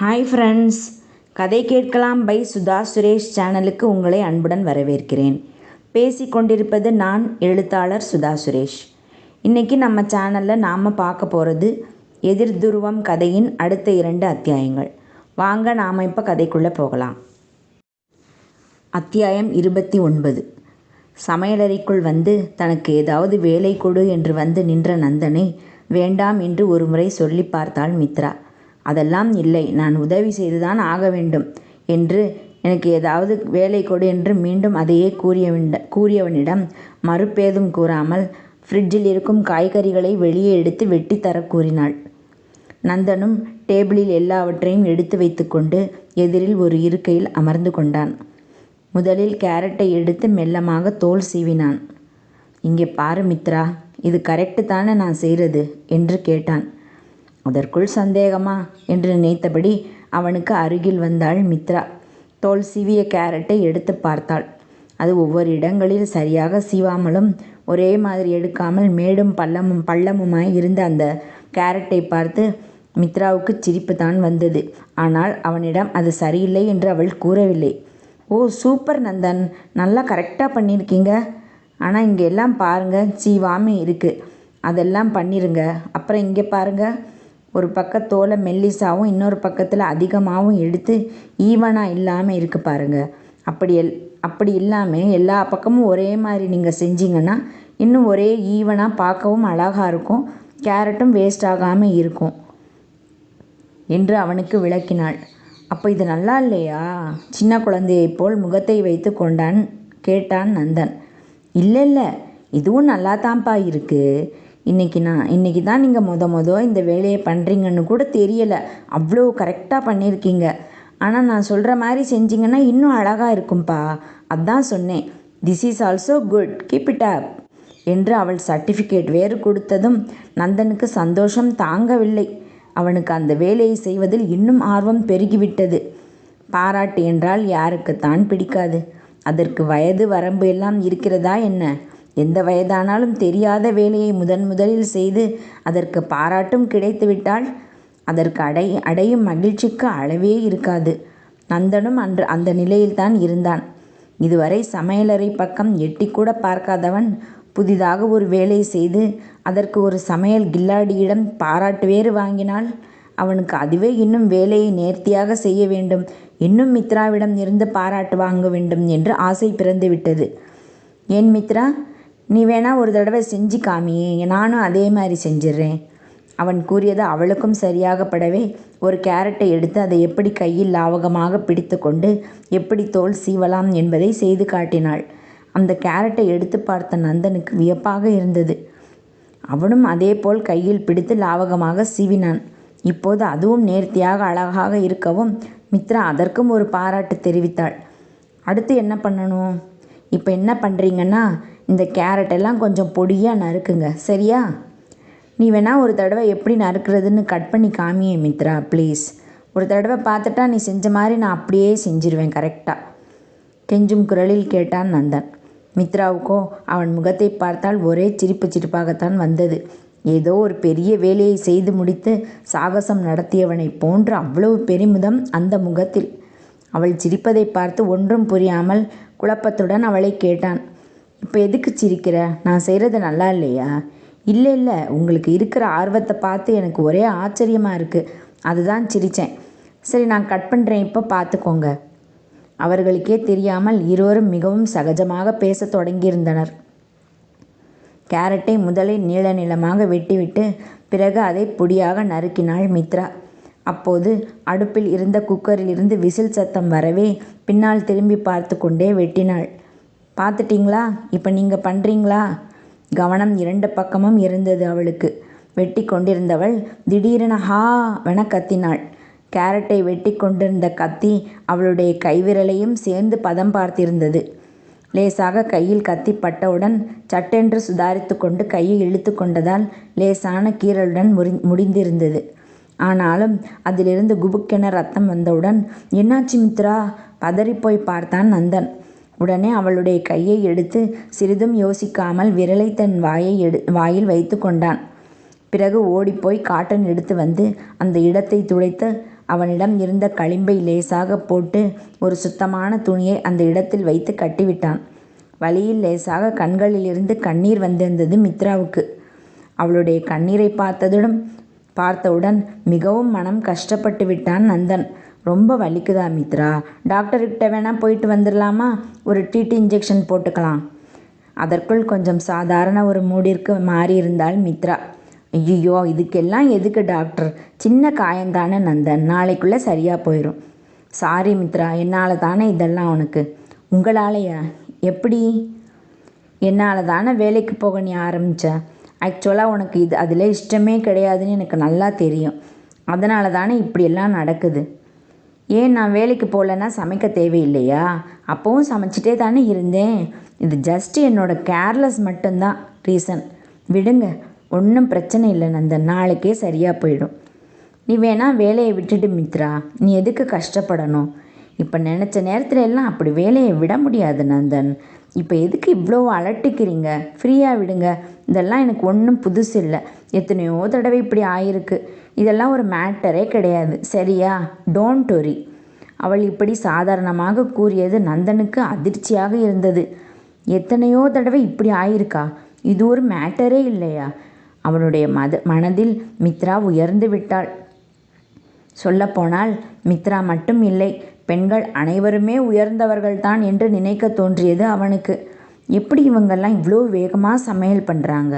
Hi friends கதை கேட்கலாம் by Sudha Suresh சேனலுக்கு உங்களை அன்புடன் வரவேற்கிறேன். பேசி கொண்டிருப்பது நான் எழுத்தாளர் சுதா சுரேஷ். இன்றைக்கி நம்ம சேனலில் நாம் பார்க்க போகிறது எதிர் துருவம் கதையின் அடுத்த இரண்டு அத்தியாயங்கள். வாங்க நாம் இப்போ கதைக்குள்ளே போகலாம். அத்தியாயம் இருபத்தி ஒன்பது. சமையலறைக்குள் வந்து தனக்கு ஏதாவது வேலை கொடு என்று வந்து நின்ற நந்தனை வேண்டாம் என்று ஒருமுறை சொல்லி பார்த்தாள் மித்ரா. அதெல்லாம் இல்லை. நான் உதவி செய்துதான் ஆக வேண்டும் என்று எனக்கு ஏதாவது வேலை கொடு என்று மீண்டும் அதையே கூறியவிட கூறியவனிடம் மறுப்பேதும் கூறாமல் ஃப்ரிட்ஜில் இருக்கும் காய்கறிகளை வெளியே எடுத்து வெட்டி தர கூறினாள். நந்தனும் டேபிளில் எல்லாவற்றையும் எடுத்து வைத்துக்கொண்டு எதிரில் ஒரு இருக்கையில் அமர்ந்து கொண்டான். முதலில் கேரட்டை எடுத்து மெல்லமாக தோல் சீவினான். இங்கே பாரு மித்ரா இது கரெக்டு தானே நான் செய்கிறது என்று கேட்டான். அதற்குள் சந்தேகமா? என்று நினைத்தபடி அவனுக்கு அருகில் வந்தாள் மித்ரா. தோல் சீவிய கேரட்டை எடுத்து பார்த்தாள். அது ஒவ்வொரு இடங்களில் சரியாக சீவாமலும் ஒரே மாதிரி எடுக்காமல் மேடும் பள்ளமும் பள்ளமுமாய் இருந்த அந்த கேரட்டை பார்த்து மித்ராவுக்கு சிரிப்பு தான் வந்தது. ஆனால் அவனிடம் அது சரியில்லை என்று அவள் கூறவில்லை. ஓ சூப்பர் நந்தன்! நல்லா கரெக்டாக பண்ணியிருக்கீங்க. ஆனால் இங்கே எல்லாம் பாருங்கள் சீவாமல் இருக்குது அதெல்லாம் பண்ணிருங்க. அப்புறம் இங்கே பாருங்கள் ஒரு பக்க தோலை மெல்லிசாவும் இன்னொரு பக்கத்தில் அதிகமாகவும் எடுத்து ஈவனாக இல்லாமல் இருக்குது பாருங்கள் அப்படி எல் அப்படி இல்லாமல் எல்லா பக்கமும் ஒரே மாதிரி நீங்கள் செஞ்சீங்கன்னா இன்னும் ஒரே ஈவனாக பார்க்கவும் அழகாக இருக்கும். கேரட்டும் வேஸ்ட் ஆகாமல் இருக்கும் என்று அவனுக்கு விளக்கினாள். அப்போ இது நல்லா இல்லையா சின்ன குழந்தையைப் போல் முகத்தை வைத்து கொண்டான் கேட்டான் நந்தன். இல்லை இல்லை. இதுவும் நல்லா தான்ப்பா இருக்குது இன்றைக்கி நான் இன்றைக்கி தான் நீங்கள் மொத மொத இந்த வேலையை பண்ணுறீங்கன்னு கூட தெரியலை. அவ்வளோ கரெக்டாக பண்ணியிருக்கீங்க. ஆனால் நான் சொல்கிற மாதிரி செஞ்சிங்கன்னா இன்னும் அழகாக இருக்கும்ப்பா அதான் சொன்னேன். This is also good keep it up என்று அவள் சர்டிஃபிகேட் வேறு கொடுத்ததும் நந்தனுக்கு சந்தோஷம் தாங்கவில்லை. அவனுக்கு அந்த வேலையை செய்வதில் இன்னும் ஆர்வம் பெருகிவிட்டது. பாராட்டு என்றால் யாருக்குத்தான் பிடிக்காது. அதற்கு வயது வரம்பு எல்லாம் இருக்கிறதா என்ன? எந்த வயதானாலும் தெரியாத வேலையை முதன் முதலில் செய்து அதற்கு பாராட்டும் கிடைத்துவிட்டால் அதற்கு அடை அடையும் மகிழ்ச்சிக்கு அளவே இருக்காது. நந்தனும் அன்று அந்த நிலையில்தான் இருந்தான். இதுவரை சமையலறை பக்கம் எட்டிக்கூட பார்க்காதவன் புதிதாக ஒரு வேலை செய்து அதற்கு ஒரு சமையல் கில்லாடியிடம் பாராட்டு வேறு வாங்கினால் அவனுக்கு அதுவே இன்னும் வேலையை நேர்த்தியாக செய்ய வேண்டும். இன்னும் மித்ராவிடம் இருந்து பாராட்டு வாங்க வேண்டும் என்று ஆசை பிறந்துவிட்டது. ஏன் மித்ரா? நீ வேணா ஒரு தடவை செஞ்சு காமியே நானும் அதே மாதிரி செஞ்சிடுறேன் அவன் கூறியது அவளுக்கும் சரியாகப்படவே ஒரு கேரட்டை எடுத்து அதை எப்படி கையில் லாவகமாக பிடித்து கொண்டு எப்படி தோல் சீவலாம் என்பதை செய்து காட்டினாள். அந்த கேரட்டை எடுத்து பார்த்த நந்தனுக்கு வியப்பாக இருந்தது. அவனும் அதேபோல் கையில் பிடித்து லாவகமாக சீவினான். இப்போது அதுவும் நேர்த்தியாக அழகாக இருக்கவும் மித்ரா அதற்கும் ஒரு பாராட்டு தெரிவித்தாள். அடுத்து என்ன பண்ணணும்? இப்போ என்ன பண்ணுறீங்கன்னா இந்த கேரட் எல்லாம் கொஞ்சம் பொடியாக நறுக்குங்க. சரியா? நீ வேணா ஒரு தடவை எப்படி நறுக்கிறதுன்னு கட் பண்ணி காமியே மித்ரா ப்ளீஸ் ஒரு தடவை பார்த்துட்டா நீ செஞ்ச மாதிரி நான் அப்படியே செஞ்சிருவேன் கரெக்டாக கெஞ்சும் குரலில் கேட்டான் நந்தன். மித்ராவுக்கோ அவன் முகத்தை பார்த்தால் ஒரே சிரிப்பு சிரிப்பாகத்தான் வந்தது. ஏதோ ஒரு பெரிய வேலையை செய்து முடித்து சாகசம் நடத்தியவனைப் போன்று அவ்வளவு பெருமிதம் அந்த முகத்தில். அவள் சிரிப்பதை பார்த்து ஒன்றும் புரியாமல் குழப்பத்துடன் அவளை கேட்டான். இப்போ எதுக்கு சிரிக்கிற? நான் செய்கிறது நல்லா இல்லையா? இல்லை இல்லை. உங்களுக்கு இருக்கிற ஆர்வத்தை பார்த்து எனக்கு ஒரே ஆச்சரியமாக இருக்குது அதுதான் சிரித்தேன் சரி நான் கட் பண்ணுறேன் இப்போ பார்த்துக்கோங்க அவர்களுக்கே தெரியாமல் இருவரும் மிகவும் சகஜமாக பேசத் தொடங்கியிருந்தனர். கேரட்டை முதலில் நீள நீளமாக வெட்டிவிட்டு பிறகு அதை பொடியாக நறுக்கினாள் மித்ரா. அப்போது அடுப்பில் இருந்த குக்கரில் இருந்து விசில் சத்தம் வரவே பின்னால் திரும்பி பார்த்து கொண்டே வெட்டினாள். பார்த்துட்டிங்களா? இப்போ நீங்கள் பண்ணுறீங்களா கவனம் இரண்டு பக்கமும் இருந்தது அவளுக்கு. வெட்டி கொண்டிருந்தவள் திடீரென ஹா வென கத்தினாள். கேரட்டை வெட்டி கொண்டிருந்த கத்தி அவளுடைய கைவிரலையும் சேர்ந்து பதம் பார்த்திருந்தது. லேசாக கையில் கத்தி பட்டவுடன் சட்டென்று சுதாரித்து கொண்டு கையை இழுத்து கொண்டதால் லேசான கீறலுடன் முறி முடிந்திருந்தது. ஆனாலும் அதிலிருந்து குபுக்கென ரத்தம் வந்தவுடன் என்னாச்சு மித்ரா? பதறிப்போய் பார்த்தான் நந்தன். உடனே அவளுடைய கையை எடுத்து சிறிதும் யோசிக்காமல் விரலை தன் வாயை எடு வாயில் வைத்து கொண்டான். பிறகு ஓடிப்போய் காட்டன் எடுத்து வந்து அந்த இடத்தை துடைத்து அவனிடம் இருந்த களிம்பை லேசாக போட்டு ஒரு சுத்தமான துணியை அந்த இடத்தில் வைத்து கட்டிவிட்டான். வழியில் லேசாக கண்களிலிருந்து கண்ணீர் வந்திருந்தது மித்ராவுக்கு. அவளுடைய கண்ணீரை பார்த்ததுடன் பார்த்தவுடன் மிகவும் மனம் கஷ்டப்பட்டு விட்டான் நந்தன். ரொம்ப வலிக்குதா மித்ரா? டாக்டர்கிட்ட வேணால் போயிட்டு வந்துடலாமா ஒரு டிடி இன்ஜெக்ஷன் போட்டுக்கலாம். அதற்குள் கொஞ்சம் சாதாரண ஒரு மூடிற்கு மாறியிருந்தாள் மித்ரா. ஐயோ இதுக்கெல்லாம் எதுக்கு டாக்டர் சின்ன காயந்தானே நந்தன். நாளைக்குள்ளே சரியாக போயிடும் சாரி மித்ரா என்னால் தானே இதெல்லாம் உனக்கு. உங்களாலையா? எப்படி? என்னால் தானே வேலைக்கு போக நீ ஆரம்பித்த ஆக்சுவலாக உனக்கு இது அதில் இஷ்டமே கிடையாதுன்னு எனக்கு நல்லா தெரியும். அதனால தானே இப்படியெல்லாம் நடக்குது. ஏன் நான் வேலைக்கு போகலன்னா சமைக்க தேவையில்லையா? அப்போவும் சமைச்சிட்டே தானே இருந்தேன். இது ஜஸ்ட் என்னோட கேர்லெஸ் மட்டும்தான். ரீசன் விடுங்க ஒன்றும் பிரச்சனை இல்லை நந்தன் நாளைக்கே சரியாக போயிடும். நீ வேணால் வேலையை விட்டுட்டு மித்ரா. நீ எதுக்கு கஷ்டப்படணும்? இப்போ நினச்ச நேரத்துல எல்லாம் அப்படி வேலையை விட முடியாது நந்தன். இப்போ எதுக்கு இவ்வளோ அலட்டிக்கிறீங்க? ஃப்ரீயாக விடுங்க. இதெல்லாம் எனக்கு ஒன்றும் புதுசு இல்லை எத்தனையோ தடவை இப்படி ஆயிருக்கு. இதெல்லாம் ஒரு மேட்டரே கிடையாது. சரியா? டோன்ட் ஒரி அவள் இப்படி சாதாரணமாக கூறியது நந்தனுக்கு அதிர்ச்சியாக இருந்தது. எத்தனையோ தடவை இப்படி ஆயிருக்கா? இது ஒரு மேட்டரே இல்லையா? அவனுடைய மத மனதில் மித்ரா உயர்ந்து விட்டாள். சொல்லப்போனால் மித்ரா மட்டும் இல்லை. பெண்கள் அனைவருமே உயர்ந்தவர்கள்தான் என்று நினைக்க தோன்றியது அவனுக்கு. எப்படி இவங்கெல்லாம் இவ்வளோ வேகமாக சமையல் பண்ணுறாங்க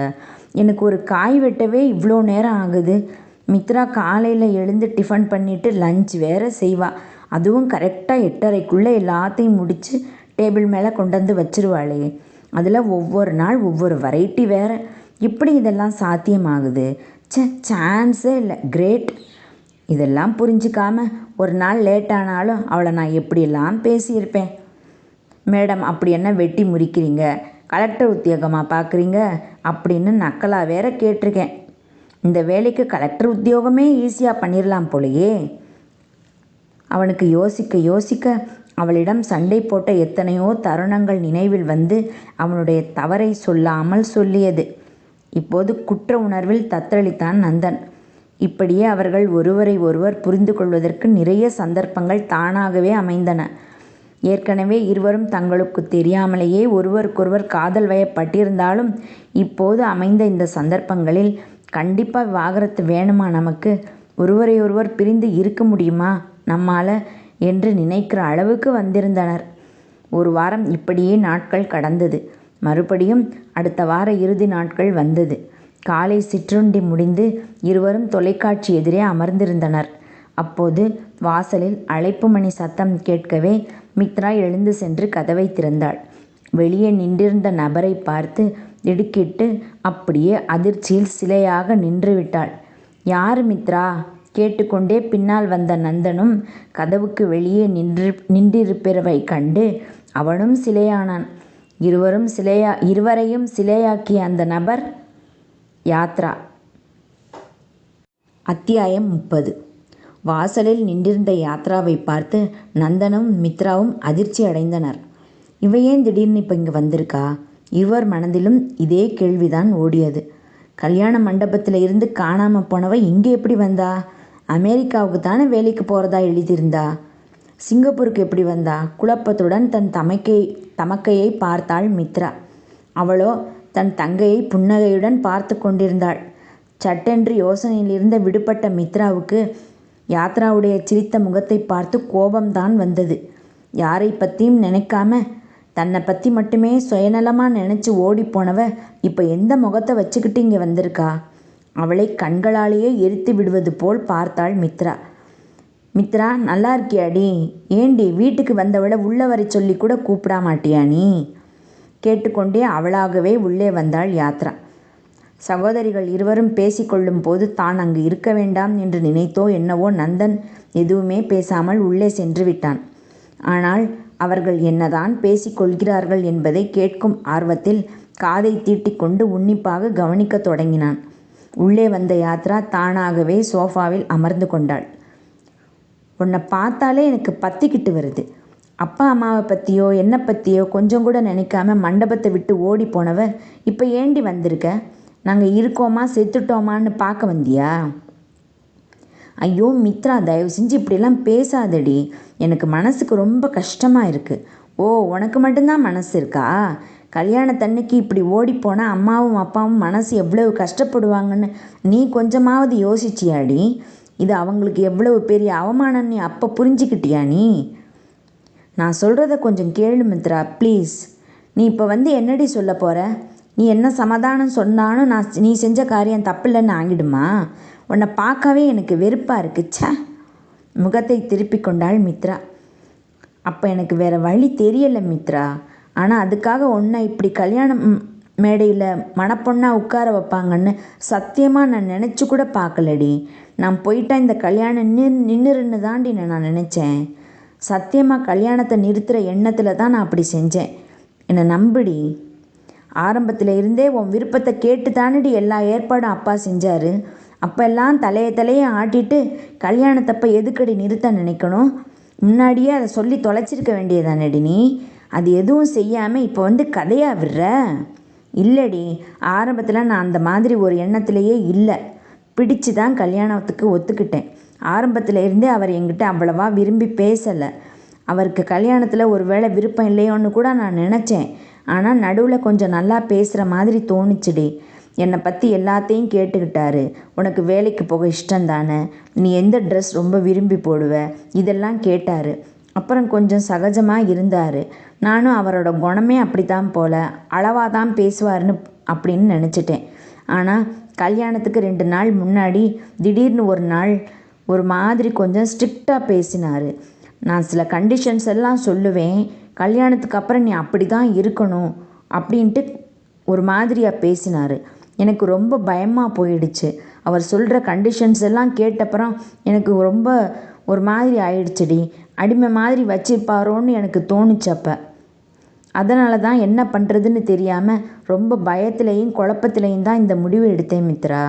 எனக்கு ஒரு காய் வெட்டவே இவ்வளோ நேரம் ஆகுது. மித்ரா காலையில் எழுந்து டிஃபன் பண்ணிவிட்டு லஞ்ச் வேற செய்வாள் அதுவும் கரெக்டாக எட்டரைக்குள்ளே எல்லாத்தையும் முடித்து டேபிள் மேலே கொண்டு வந்து வச்சிருவாளே. அதில் ஒவ்வொரு நாள் ஒவ்வொரு வெரைட்டி வேறு. இப்படி இதெல்லாம் சாத்தியமாகுது. சே சான்ஸே இல்லை. கிரேட் இதெல்லாம் புரிஞ்சிக்காம ஒரு நாள் லேட் ஆனாலும் அவளை நான் எப்படியெல்லாம் பேசியிருப்பேன்? மேடம் அப்படி என்ன வெட்டி முறிக்கிறீங்க? கலெக்டர் உத்தியோகமாக பார்க்குறீங்க அப்படின்னு நக்கலாக வேற கேட்டிருக்கேன். இந்த வேலைக்கு கலெக்டர் உத்தியோகமே ஈஸியாக பண்ணிடலாம் போலையே. அவனுக்கு யோசிக்க யோசிக்க அவளிடம் சண்டை போட்ட எத்தனையோ தருணங்கள் நினைவில் வந்து அவனுடைய தவறை சொல்லாமல் சொல்லியது. இப்போது குற்ற உணர்வில் தத்தளித்தான் நந்தன். இப்படியே அவர்கள் ஒருவரை ஒருவர் புரிந்து கொள்வதற்கு நிறைய சந்தர்ப்பங்கள் தானாகவே அமைந்தன. ஏற்கனவே இருவரும் தங்களுக்கு தெரியாமலேயே ஒருவருக்கொருவர் காதல் வயப்பட்டிருந்தாலும் இப்போது அமைந்த இந்த சந்தர்ப்பங்களில் கண்டிப்பாக விவாகரத்து வேணுமா நமக்கு? ஒருவரையொருவர் பிரிந்து இருக்க முடியுமா நம்மால் என்று நினைக்கிற அளவுக்கு வந்திருந்தனர். ஒரு வாரம் இப்படியே நாட்கள் கடந்தது. மறுபடியும் அடுத்த வார இறுதி நாட்கள் வந்தது. காலை சிற்றுண்டி முடிந்து இருவரும் தொலைக்காட்சி எதிரே அமர்ந்திருந்தனர். அப்போது வாசலில் அழைப்பு மணி சத்தம் கேட்கவே மித்ரா எழுந்து சென்று கதவை திறந்தாள். வெளியே நின்றிருந்த நபரை பார்த்து திடுக்கிட்டு அப்படியே அதிர்ச்சியில் சிலையாக நின்றுவிட்டாள் யார் மித்ரா? கேட்டுக்கொண்டே பின்னால் வந்த நந்தனும் கதவுக்கு வெளியே நின்று நின்றிருப்பவை கண்டு அவனும் சிலையானான். இருவரும் சிலையா இருவரையும் சிலையாக்கிய அந்த நபர் யாத்ரா. அத்தியாயம் முப்பது. வாசலில் நின்றிருந்த யாத்ராவை பார்த்து நந்தனும் மித்ராவும் அதிர்ச்சி அடைந்தனர். இவ ஏன் திடீர்னு இப்போ இங்கே வந்திருக்கா? இருவர் மனதிலும் இதே கேள்விதான் ஓடியது. கல்யாண மண்டபத்தில் இருந்து காணாமல் போனவ இங்கே எப்படி வந்தா? அமெரிக்காவுக்கு தானே வேலைக்கு போகிறதா எழுதியிருந்தா? சிங்கப்பூருக்கு எப்படி வந்தா? குழப்பத்துடன் தன் தமக்கை தமக்கையை பார்த்தாள் மித்ரா. அவளோ தன் தங்கையை புன்னகையுடன் பார்த்து கொண்டிருந்தாள். சட்டென்று யோசனையிலிருந்து விடுபட்ட மித்ராவுக்கு யாத்ராவுடைய சிரித்த முகத்தை பார்த்து கோபம்தான் வந்தது. யாரை பற்றியும் நினைக்காம தன்னை பற்றி மட்டுமே சுயநலமாக நினச்சி ஓடிப்போனவ இப்போ எந்த முகத்தை வச்சுக்கிட்டு இங்கே வந்திருக்கா? அவளை கண்களாலேயே எரித்து விடுவது போல் பார்த்தாள் மித்ரா. மித்ரா நல்லா இருக்கியாடி ஏண்டி வீட்டுக்கு வந்தவளை உள்ள வரை சொல்லி கூட கூப்பிட மாட்டியா நீ? கேட்டுக்கொண்டே அவளாகவே உள்ளே வந்தாள் யாத்ரா. சகோதரிகள் இருவரும் பேசிக்கொள்ளும் போது தான் அங்கு இருக்க வேண்டாம் என்று நினைத்தோ என்னவோ நந்தன் எதுவுமே பேசாமல் உள்ளே சென்று விட்டான். ஆனால் அவர்கள் என்னதான் பேசிக்கொள்கிறார்கள் என்பதை கேட்கும் ஆர்வத்தில் காதை தீட்டிக்கொண்டு உன்னிப்பாக கவனிக்கத் தொடங்கினான். உள்ளே வந்த யாத்ரா தானாகவே சோஃபாவில் அமர்ந்து கொண்டாள். உன்னை பார்த்தாலே எனக்கு பத்திக்கிட்டு வருது. அப்பா அம்மாவை பற்றியோ என்னை பற்றியோ கொஞ்சம் கூட நினைக்காம மண்டபத்தை விட்டு ஓடி போனவ இப்போ ஏண்டி வந்திருக்க? நாங்கள் இருக்கோமா செத்துட்டோமான்னு பார்க்க வந்தியா? ஐயோ மித்ரா தயவு செஞ்சு இப்படிலாம் பேசாதடி. எனக்கு மனசுக்கு ரொம்ப கஷ்டமாக இருக்குது ஓ உனக்கு மட்டும்தான் மனசு இருக்கா? கல்யாணத்தன்னைக்கு இப்படி ஓடிப்போனால் அம்மாவும் அப்பாவும் மனசு எவ்வளவு கஷ்டப்படுவாங்கன்னு நீ கொஞ்சமாவது யோசிச்சியாடி? இது அவங்களுக்கு எவ்வளவு பெரிய அவமானம் நீ அப்போ புரிஞ்சுக்கிட்டியா நீ? நான் சொல்கிறத கொஞ்சம் கேளு மித்ரா ப்ளீஸ். நீ இப்போ வந்து என்னடி சொல்ல போகிற நீ என்ன சமாதானம் சொன்னாலும் நான் நீ செஞ்ச காரியம் தப்பில்லைன்னு ஆகிடுமா? உன்னை பார்க்கவே எனக்கு வெறுப்பாக இருக்கு ச்சே. முகத்தை திருப்பி கொண்டாள் மித்ரா. அப்போ எனக்கு வேறு வழி தெரியலை மித்ரா. ஆனால் அதுக்காக உன்னை இப்படி கல்யாணம் மேடையில் மணப்பொண்ணாக உட்கார வைப்பாங்கன்னு சத்தியமாக நான் நினச்சி கூட பார்க்கலடி. நான் போயிட்டா இந்த கல்யாணம் நின் நின்றுருன்னு தாண்டி நான் நினச்சேன். சத்தியமாக கல்யாணத்தை நிறுத்துகிற எண்ணத்தில் தான் நான் அப்படி செஞ்சேன். என்னை நம்புடி. ஆரம்பத்தில் இருந்தே உன் விருப்பத்தை கேட்டு தானடி எல்லா ஏற்பாடும் அப்பா செஞ்சார். அப்போல்லாம் தலையை தலையை ஆட்டிட்டு கல்யாணத்தப்ப எதுக்கடி நிறுத்த நினைக்கணும்? முன்னாடியே அதை சொல்லி தொலைச்சிருக்க வேண்டியதானடி நீ? அது எதுவும் செய்யாமல் இப்போ வந்து கதையாக விடுற? இல்லடி ஆரம்பத்தில் நான் அந்த மாதிரி ஒரு எண்ணத்திலேயே இல்லை. பிடிச்சு தான் கல்யாணத்துக்கு ஒத்துக்கிட்டேன். ஆரம்பத்தில் இருந்தே அவர் என்கிட்ட அவ்வளவா விரும்பி பேசலை. அவருக்கு கல்யாணத்தில் ஒரு வேளை விருப்பம் இல்லையோன்னு கூட நான் நினச்சேன். ஆனால் நடுவில் கொஞ்சம் நல்லா பேசுகிற மாதிரி தோணுச்சுடி. என்னை பற்றி எல்லாத்தையும் கேட்டுக்கிட்டாரு. உனக்கு வேலைக்கு போக இஷ்டம் தானே? நீ எந்த ட்ரெஸ் ரொம்ப விரும்பி போடுவ? இதெல்லாம் கேட்டார். அப்புறம் கொஞ்சம் சகஜமாக இருந்தார். நானும் அவரோட குணமே அப்படி தான் போல். அளவாக தான் பேசுவார்னு அப்படின்னு நினச்சிட்டேன். ஆனால் கல்யாணத்துக்கு ரெண்டு நாள் முன்னாடி திடீர்னு ஒரு நாள் ஒரு மாதிரி கொஞ்சம் ஸ்ட்ரிக்டாக பேசினார். நான் சில கண்டிஷன்ஸ் எல்லாம் சொல்லுவேன். கல்யாணத்துக்கு அப்புறம் நீ அப்படி தான் இருக்கணும் அப்படின்ட்டு ஒரு மாதிரியாக பேசினார். எனக்கு ரொம்ப பயமாக போயிடுச்சு. அவர் சொல்கிற கண்டிஷன்ஸ் எல்லாம் கேட்டப்புறம் எனக்கு ரொம்ப ஒரு மாதிரி ஆயிடுச்சுடி. அடிமை மாதிரி வச்சிருப்பாரோன்னு எனக்கு தோணுச்சு அப்போ. அதனால தான் என்ன பண்ணுறதுன்னு தெரியாமல் ரொம்ப பயத்திலையும் குழப்பத்திலையும் தான் இந்த முடிவு எடுத்தேன் மித்ரா.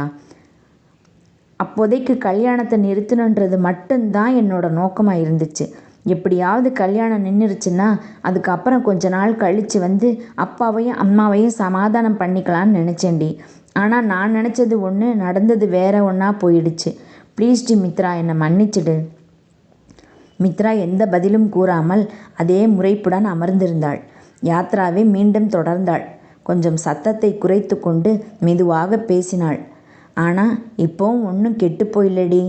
அப்போதைக்கு கல்யாணத்தை நிறுத்தணுன்றது மட்டும்தான் என்னோட நோக்கமாக இருந்துச்சு. எப்படியாவது கல்யாணம் நின்றுருச்சுன்னா அதுக்கப்புறம் கொஞ்ச நாள் கழித்து வந்து அப்பாவையும் அம்மாவையும் சமாதானம் பண்ணிக்கலான்னு நினச்சேன்டி. ஆனால் நான் நினச்சது ஒன்று நடந்தது வேற ஒன்றா போயிடுச்சு. ப்ளீஸ் டி மித்ரா என்னை மன்னிச்சிடு. மித்ரா எந்த பதிலும் கூறாமல் அதே முறைப்புடன் அமர்ந்திருந்தாள். யாத்ராவை மீண்டும் தொடர்ந்தாள். கொஞ்சம் சத்தத்தை குறைத்து கொண்டு மெதுவாக பேசினாள். ஆனால் இப்போவும் ஒன்றும் கெட்டு போயில்லடி.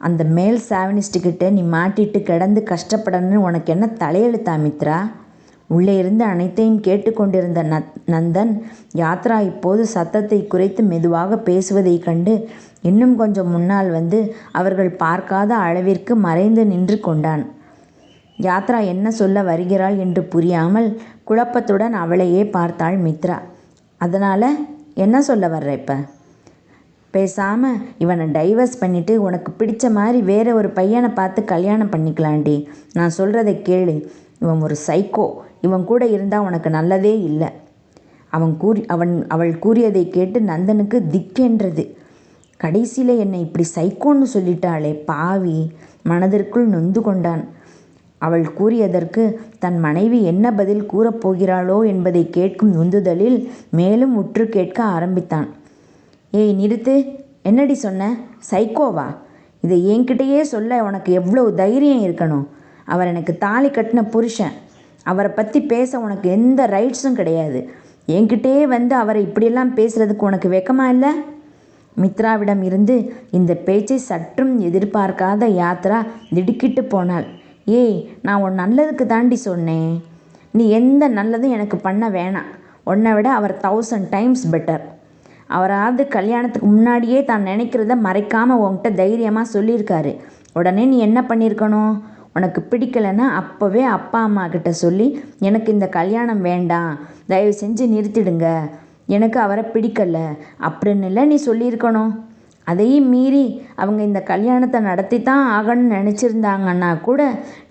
அந்த மேல் சாவனிஸ்ட்டுக்கிட்ட நீ மாட்டிட்டு கிடந்து கஷ்டப்படணும்னு உனக்கு என்ன தலையெழுத்தா மித்ரா? உள்ளே இருந்து அனைத்தையும் கேட்டுக்கொண்டிருந்த நந்தன் யாத்ரா இப்போது சத்தத்தை குறைத்து மெதுவாக பேசுவதைக் கண்டு இன்னும் கொஞ்சம் முன்னால் வந்து அவர்கள் பார்க்காத அளவிற்கு மறைந்து நின்று கொண்டான். யாத்ரா என்ன சொல்ல வருகிறாள் என்று புரியாமல் குழப்பத்துடன் அவளையே பார்த்தாள் மித்ரா. அதனால் என்ன சொல்ல வர்ற இப்போ? பேசாமல் இவனை டைவர்ஸ் பண்ணிவிட்டு உனக்கு பிடிச்ச மாதிரி வேற ஒரு பையனை பார்த்து கல்யாணம் பண்ணிக்கலாண்டி நான் சொல்கிறத கேளு. இவன் ஒரு சைக்கோ இவன் கூட இருந்தால் உனக்கு நல்லதே இல்லை. அவன் கூறி அவன் அவள் கூறியதை கேட்டு நந்தனுக்கு திக்கென்றது. கடைசியில் என்னை இப்படி சைக்கோன்னு சொல்லிட்டாளே பாவி. மனதிற்குள் நொந்து கொண்டான். அவள் கூறியதற்கு தன் மனைவி என்ன பதில் கூறப்போகிறாளோ என்பதை கேட்கும் நொந்துதலில் மேலும் உற்று கேட்க ஆரம்பித்தான். ஏய் நிறுத்து. என்னடி சொன்ன? சைக்கோவா? இதை என்கிட்டயே சொல்ல உனக்கு எவ்வளோ தைரியம் இருக்கணும்? அவர் எனக்கு தாலி கட்டின புருஷன். அவரை பற்றி பேச உனக்கு எந்த ரைட்ஸும் கிடையாது. என்கிட்டே வந்து அவரை இப்படியெல்லாம் பேசுகிறதுக்கு உனக்கு வெக்கமா இல்லை? மித்ராவிடம் இருந்து இந்த பேச்சை சற்றும் எதிர்பார்க்காத யாத்ரா திடுக்கிட்டு போனாள். ஏய் நான் உன் நல்லதுக்கு தாண்டி சொன்னேன். நீ எந்த நல்லதும் எனக்கு பண்ண வேணாம். உன்னை விட அவர் தௌசண்ட் டைம்ஸ் பெட்டர் அவராவது கல்யாணத்துக்கு முன்னாடியே தான் நினைக்கிறத மறைக்காமல் உன்கிட்ட தைரியமாக சொல்லியிருக்காரு. உடனே நீ என்ன பண்ணியிருக்கணும்? உனக்கு பிடிக்கலைன்னா அப்போவே அப்பா அம்மா கிட்ட சொல்லி எனக்கு இந்த கல்யாணம் வேண்டாம். தயவு செஞ்சு நிறுத்திடுங்க. எனக்கு அவரை பிடிக்கல. அப்படின்னு இல்லை நீ சொல்லியிருக்கணும். அதையும் மீறி அவங்க இந்த கல்யாணத்தை நடத்தி தான் ஆகணும்னு நினச்சிருந்தாங்கன்னா கூட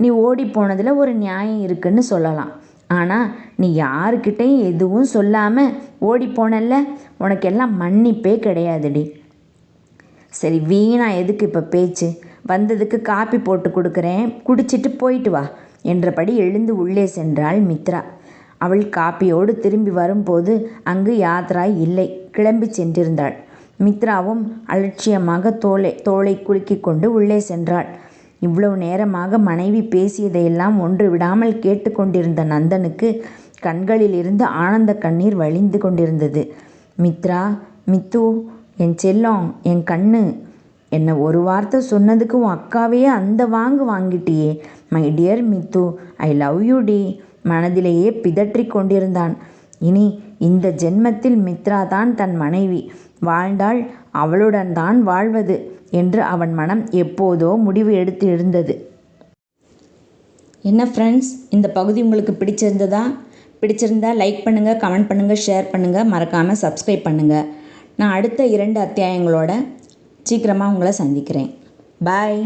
நீ ஓடி போனதில் ஒரு நியாயம் இருக்குன்னு சொல்லலாம். ஆனால் நீ யாருக்கிட்டையும் எதுவும் சொல்லாமல் ஓடி போனல்ல. உனக்கு எல்லாம் மன்னிப்பே கிடையாதுடி. சரி வீணா எதுக்கு இப்போ பேச்சு? வந்ததுக்கு காப்பி போட்டு கொடுக்குறேன். குடிச்சிட்டு போயிட்டு வா என்றபடி எழுந்து உள்ளே சென்றாள் மித்ரா. அவள் காப்பியோடு திரும்பி வரும்போது அங்கு யாத்ரா இல்லை. கிளம்பி சென்றிருந்தாள். மித்ராவும் அலட்சியமாக தோலை தோலை குலுக்கி கொண்டு உள்ளே சென்றாள். இவ்வளவு நேரமாக மனைவி பேசியதையெல்லாம் ஒன்று விடாமல் கேட்டு கொண்டிருந்த நந்தனுக்கு கண்களிலிருந்து ஆனந்த கண்ணீர் வழிந்து கொண்டிருந்தது. மித்ரா மித்து என் செல்லம் என் கண்ணு. என்னை ஒரு வார்த்தை சொன்னதுக்கு உன் அக்காவையே அந்த வாங்கு வாங்கிட்டியே. My dear Mithu I love you D மனதிலேயே பிதற்றி கொண்டிருந்தான். இனி இந்த ஜென்மத்தில் மித்ரா தான் தன் மனைவி. வாழ்ந்தால் அவளுடன் தான் வாழ்வது என்று அவன் மனம் எப்போதோ முடிவு எடுத்து இருந்தது என்ன ஃப்ரெண்ட்ஸ் இந்த பகுதி உங்களுக்கு பிடிச்சிருந்ததா? பிடிச்சிருந்தா லைக் பண்ணுங்கள் கமெண்ட் பண்ணுங்கள் ஷேர் பண்ணுங்கள் மறக்காமல் சப்ஸ்கிரைப் பண்ணுங்கள் நான் அடுத்த இரண்டு அத்தியாயங்களோட சீக்கிரமாக உங்களை சந்திக்கிறேன். பாய்